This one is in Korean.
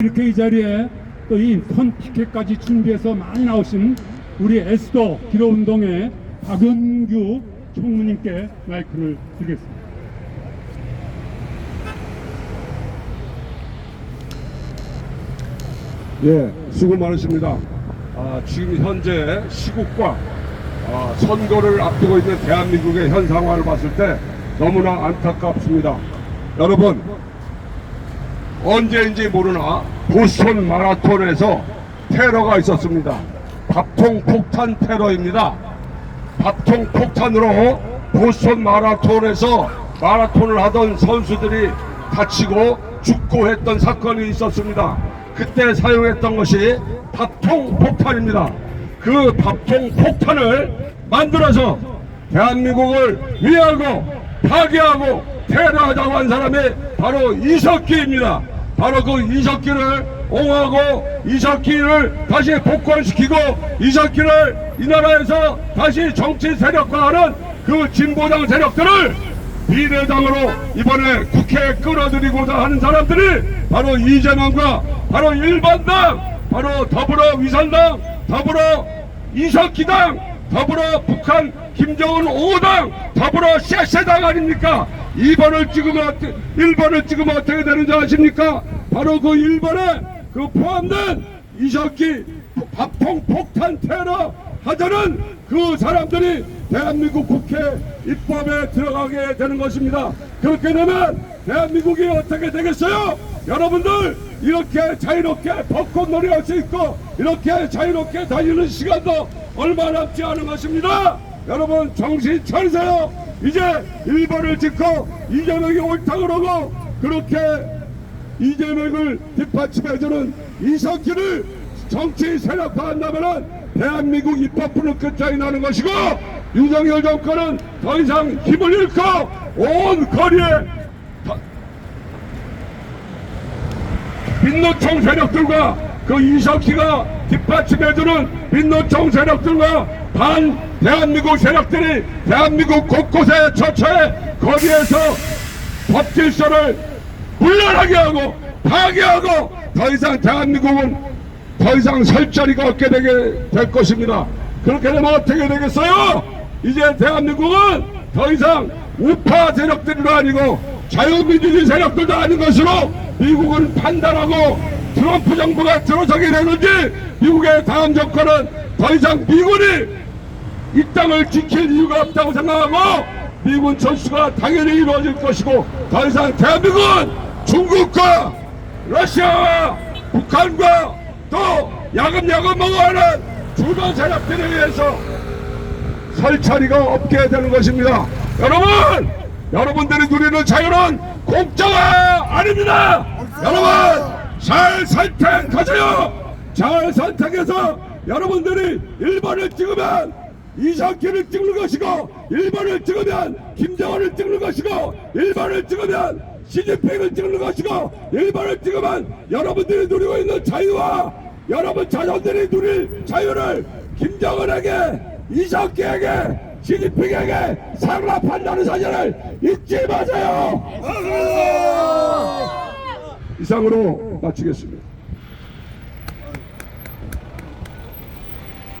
이렇게 이 자리에 또 이 선 티켓까지 준비해서 많이 나오신 우리 에스더 기로운동의 박은규 총무님께 마이크를 드리겠습니다. 예, 수고 많으십니다. 아, 지금 현재 시국과 아, 선거를 앞두고 있는 대한민국의 현 상황을 봤을 때 너무나 안타깝습니다. 여러분, 언제인지 모르나 보스턴 마라톤에서 테러가 있었습니다. 밥통 폭탄 테러입니다. 밥통 폭탄으로 보스턴 마라톤에서 마라톤을 하던 선수들이 다치고 죽고 했던 사건이 있었습니다. 그때 사용했던 것이 밥통 폭탄입니다. 그 밥통 폭탄을 만들어서 대한민국을 위하고 파괴하고 테러하자고 한 사람이 바로 이석기입니다. 바로 그 이석기를 옹호하고 이석기를 다시 복권시키고 이석기를 이 나라에서 다시 정치 세력화하는 그 진보당 세력들을 비례당으로 이번에 국회에 끌어들이고자 하는 사람들이 바로 이재명과 바로 일반당 바로 더불어 위선당 더불어 이석기당 더불어 북한 김정은 5당 더불어 쎄쎄당 아닙니까 2번을 찍으면 어떻게 1번을 찍으면 어떻게 되는지 아십니까 바로 그 1번에 그 포함된 이석기 밥통 폭탄 테러 하자는 그 사람들이 대한민국 국회 입법에 들어가게 되는 것입니다. 그렇게 되면 대한민국이 어떻게 되겠어요? 여러분들 이렇게 자유롭게 벚꽃 놀이 할 수 있고 이렇게 자유롭게 다니는 시간도 얼마 남지 않은 것입니다. 여러분 정신 차리세요. 이제 1번을 찍고 이재명이 옳다 그러고 그렇게 이재명을 뒷받침해주는 이석기를 정치 세력화 한다면은 대한민국 입법부는 끝장이 나는 것이고 윤석열 정권은 더 이상 힘을 잃고 온 거리에 다- 민노총 세력들과 그 이석기가 뒷받침해주는 민노총 세력들과 반 대한민국 세력들이 대한민국 곳곳에 처처해 거기에서 법 질서를 물러나게 하고 파괴하고 더 이상 대한민국은 더 이상 설 자리가 없게 되게 될 것입니다. 그렇게 되면 어떻게 되겠어요? 이제 대한민국은 더 이상 우파 세력들도 아니고 자유민주주의 세력들도 아닌 것으로 미국은 판단하고 트럼프 정부가 들어서게 되는지 미국의 다음 정권은 더 이상 미군이 이 땅을 지킬 이유가 없다고 생각하고 미군 전수가 당연히 이루어질 것이고 더 이상 대한민국은 중국과 러시아와 북한과 또 야금야금 먹어하는 주변 세력들에 의해서 설 자리가 없게 되는 것입니다. 여러분! 여러분들이 누리는 자유는 공짜가 아닙니다! 여러분! 잘 선택하세요! 잘 선택해서 여러분들이 1번을 찍으면 이석기를 찍는 것이고 1번을 찍으면 김정은을 찍는 것이고 1번을 찍으면 시진핑을 찍는 것이고 1번을 찍으면 여러분들이 누리고 있는 자유와 여러분 자녀들이 누릴 자유를 김정은에게 이석기에게 시진핑에게 상납한다는 사실을 잊지 마세요! 이상으로 마치겠습니다